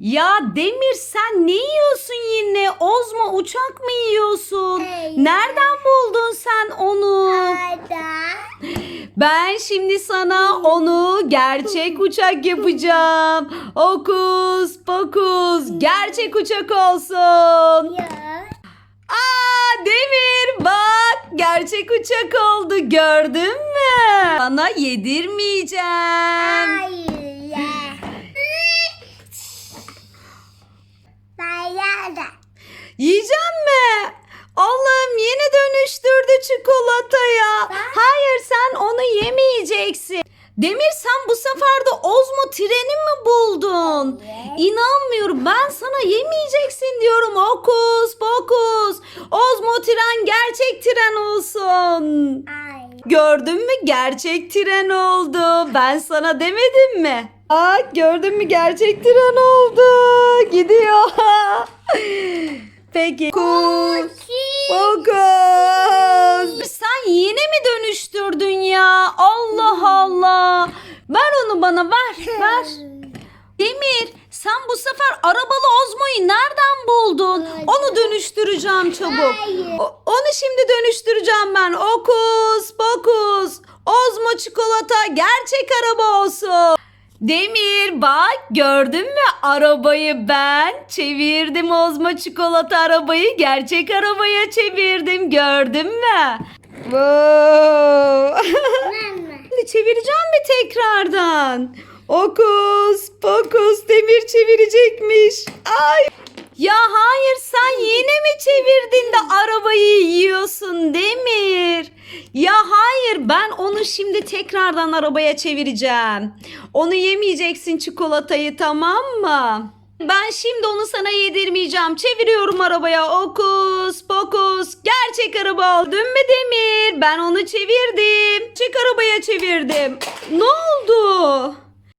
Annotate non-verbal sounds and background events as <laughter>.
Ya Demir sen ne yiyorsun yine? Ozma uçak mı yiyorsun? Hayır. Nereden buldun sen onu? Ada. Ben şimdi sana onu gerçek uçak yapacağım. Okus pokus gerçek uçak olsun. Ya. Aa Demir bak gerçek uçak oldu gördün mü? Sana yedirmeyeceğim. Hayır çikolataya. Hayır sen onu yemeyeceksin. Demir sen bu sefer de Ozmo treni mi buldun? Evet. İnanmıyorum ben sana yemeyeceksin diyorum okus pokus. Ozmo tren gerçek tren olsun. Ay. Gördün mü gerçek tren oldu. Ben sana demedim mi? Aa gördün mü gerçek tren oldu. Gidiyor. <laughs> Peki. Kus. Fokus. Sen yine mi dönüştürdün ya? Allah Allah. Ver onu bana ver <laughs> ver. Demir sen bu sefer arabalı Ozmo'yu nereden buldun? Onu dönüştüreceğim çabuk. O- onu şimdi dönüştüreceğim ben. Okus pokus. Ozmo çikolata gerçek araba olsun. Demir bak gördün mü arabayı ben çevirdim Ozmo çikolata arabayı gerçek arabaya çevirdim gördün mü? <laughs> Wow. Çevireceğim mi tekrardan? Okus pokus demir çevirecekmiş. Ay. Ya hayır sen yine mi çevirdin de arabayı yiyorsun Demir? Ya hayır ben onu şimdi tekrardan arabaya çevireceğim. Onu yemeyeceksin çikolatayı tamam mı? Ben şimdi onu sana yedirmeyeceğim. Çeviriyorum arabaya. Okus pokus. Gerçek araba oldun mu Demir? Ben onu çevirdim. Çık çevirdim. Ne oldu?